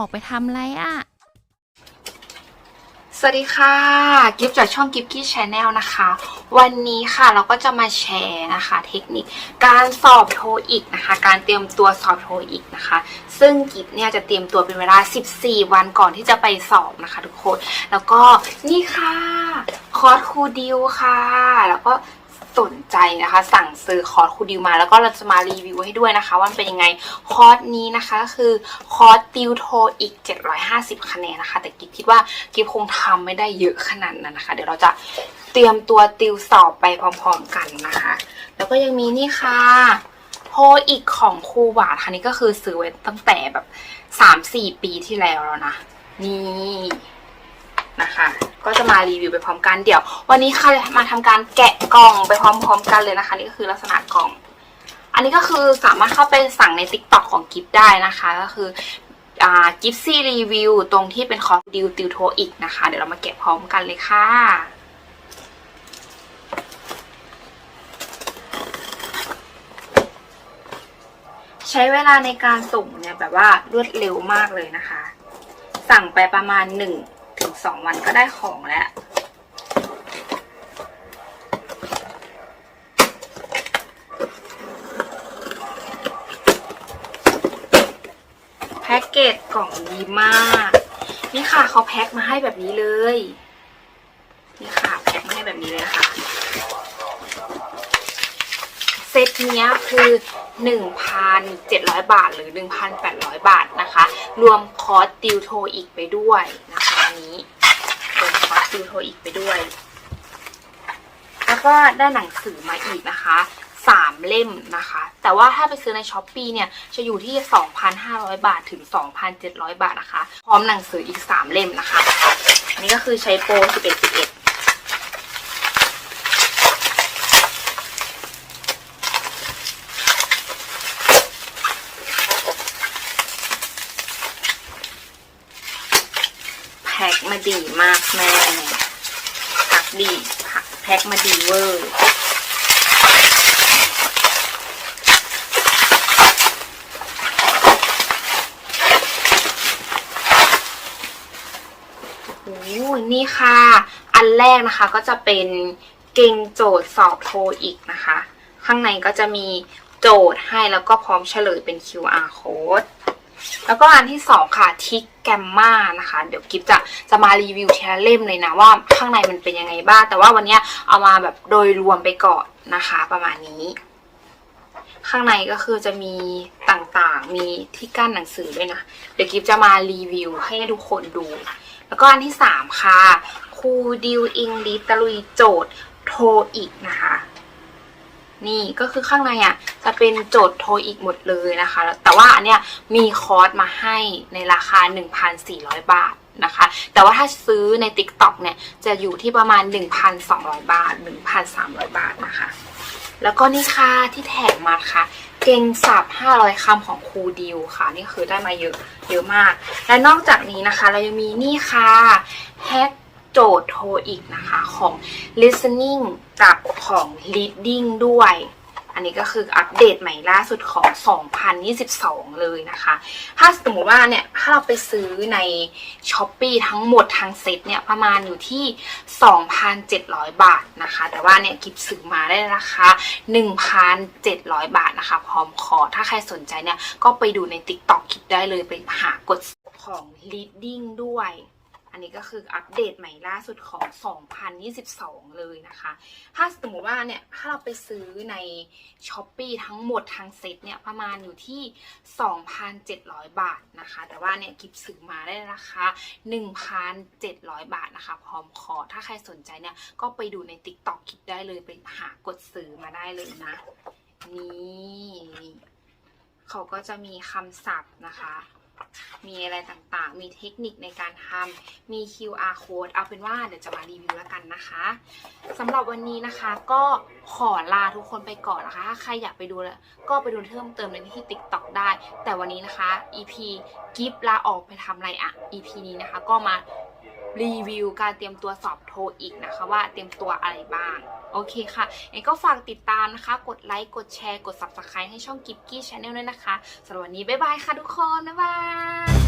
อกไปทำไรอะ่ะ สวัสดีค่ะ กิฟจากช่องกิฟกี้ชาแนลนะคะ วันนี้ค่ะเราก็จะมาแชร์นะคะ เทคนิคการสอบโทอีกนะคะ การเตรียมตัวสอบโทอีกนะคะ ซึ่งกิฟเนี่ยจะเตรียมตัวเป็นเวลา 14 วันก่อนที่จะไปสอบนะคะ ทุกคน แล้วก็นี่ค่ะคอร์สครูดิวค่ะ แล้วก็ สนใจนะคะ สั่งซื้อคอร์สครูดิวมา แล้วก็เราจะมารีวิวให้ด้วยนะคะ ว่ามันเป็นยังไงคอร์สนี้นะคะก็คือคอร์สติวโทอีก 750 คะแนนนะคะ แต่กิฟคิดว่ากิฟคงทำไม่ได้เยอะขนาดนั้นนะคะ เดี๋ยวเราจะเตรียมตัวติวสอบไปพร้อมๆกันนะคะ แล้วก็ยังมีนี่ค่ะโทอีกของครูหวานค่ะนี่ก็คือซื้อไว้ตั้งแต่แบบ3-4ปีที่แล้วแล้วนะ นี่นะคะ ก็จะมารีวิวไปพร้อมกันเดี๋ยว วันนี้ค่ะมาทำการแกะกล่องไปพร้อม ๆ กันเลยนะคะ นี่ก็คือลักษณะกล่อง อันนี้ก็คือสามารถเข้าไปสั่งใน t ิ k t o k ของกิฟได้นะคะ ก็คืออ่ากิฟซี่รีวิวตรงที่เป็นคอร์สดิวติวโทอีกนะคะ เดี๋ยวเรามาแกะพร้อมกันเลยค่ะใช้เวลาในการส่งเนี่ยแบบว่ารวดเร็วมากเลยนะคะ สั่งไปประมาณ1ถึง 2วันก็ได้ของแล้ว แพ็กเกจกล่องดีมาก นี่ค่ะเขาแพ็คมาให้แบบนี้เลย นี่ค่ะแพ็คมาให้แบบนี้เลยนะคะเซตเนี้ยคือ1,700 บาทหรือ 1,800 บาทนะคะ รวมคอร์สติวโทอีกไปด้วยนะ วันนี้เป็นคอร์สติวโทอีกไปด้วย แล้วก็ได้หนังสือมาอีกนะคะสามเล่มนะคะ แต่ว่าถ้าไปซื้อในช้อปปีเนี่ย จะอยู่ที่ 2,500 บาทถึง 2,700 บาทนะคะ พร้อมหนังสืออีก 3 เล่มนะคะ นี่ก็คือใช้โปร11 11 มาดีมากแม่ผักดีผักแพ็คมาดีเวอร์โอ้โหนี่ค่ะ อันแรกนะคะก็จะเป็นเก่งโจทย์สอบโทอีกนะคะ ข้างในก็จะมีโจทย์ให้แล้วก็พร้อมเฉลยเป็น QR code แล้วก็อันที่สองค่ะทิกแกมมานะคะ เดี๋ยวกิฟจะจะมารีวิวทีละเล่มเลยนะว่าข้างในมันเป็นยังไงบ้าง แต่ว่าวันนี้เอามาแบบโดยรวมไปก่อนนะคะ ประมาณนี้ ข้างในก็คือจะมีต่างๆ มีที่กั้นหนังสือด้วยนะ เดี๋ยวกิฟจะมารีวิวให้ทุกคนดู แล้วก็อันที่สามค่ะครูดิวอิงลิตลุยโจทย์โทอีกนะคะ นี่ก็คือข้างในอะจะเป็นโจทย์โทอีกหมดเลยนะคะ แต่ว่าอันเนี้ยมีคอร์สมาให้ในราคา 1,400 บาทนะคะ แต่ว่าถ้าซื้อใน TikTok เนี่ยจะอยู่ที่ประมาณ 1,200 บาท 1,300 บาทนะคะ แล้วก็นี่ค่ะที่แถมมาค่ะ เก่งศัพท์500คำของครูดิวค่ะ นี่คือได้มาเยอะเยอะมาก และนอกจากนี้นะคะ เรายังมีนี่ค่ะแฮก จทย์โทอีกนะคะของ listening กับของ reading ด้วย อันนี้ก็คืออัปเดตใหม่ล่าสุดของ 2022 เลยนะคะ ถ้าสมมติว่าเนี่ย ถ้าเราไปซื้อใน s h อ p e e ทั้งหมดทั้งเซ็ตเนี่ยประมาณอยู่ที่ 2,700 บาทนะคะ แต่ว่าเนี่ยกิบซื้อมาได้ราคา 1,700 บาทนะคะ พร้อมคอถ้าใครสนใจเนี่ยก็ไปดูใน TikTok คลิปได้เลยไปหากดของ reading ด้วย นนี้ก็คืออัปเดตใหม่ล่าสุดของ 2022 เลยนะคะ ถ้าสมมติว่าเนี่ย ถ้าเราไปซื้อใน s h อ p e e ทั้งหมดทั้งเซ็ตเนี่ย ประมาณอยู่ที่ 2,700 บาทนะคะ แต่ว่าเนี่ย กิบซื้อมาได้ราคา 1,700 บาทนะคะ พร้อมคอร์ถ้าใครสนใจเนี่ย ก็ไปดูใน TikTok คลิปได้เลย ไปหากดซื้อมาได้เลยนะ นี่ เขาก็จะมีคำศัพท์นะคะ มีอะไรต่างๆ มีเทคนิคในการทำมี QR code เอาเป็นว่าเดี๋ยวจะมารีวิวแล้วกันนะคะสำหรับวันนี้นะคะก็ขอลาทุกคนไปก่อนนะคะ ถ้าใครอยากไปดูแล้วก็ไปดูเพิ่มเติมในที่ TikTok ได้ แต่วันนี้นะคะ EP กิฟลาออกไปทำอะไรอะ EP นี้นะคะ ก็มารีวิวการเตรียมตัวสอบโทอีกนะคะ ว่าเตรียมตัวอะไรบ้าง โอเคค่ะเองก็ฝากติดตามนะคะ กดไลค์ กดแชร์ กด subscribe ให้ช่องกิฟกี้ชาแนลด้วยนะคะสำหรับวันนี้ บ๊ายบายค่ะทุกคน บ๊ายบาย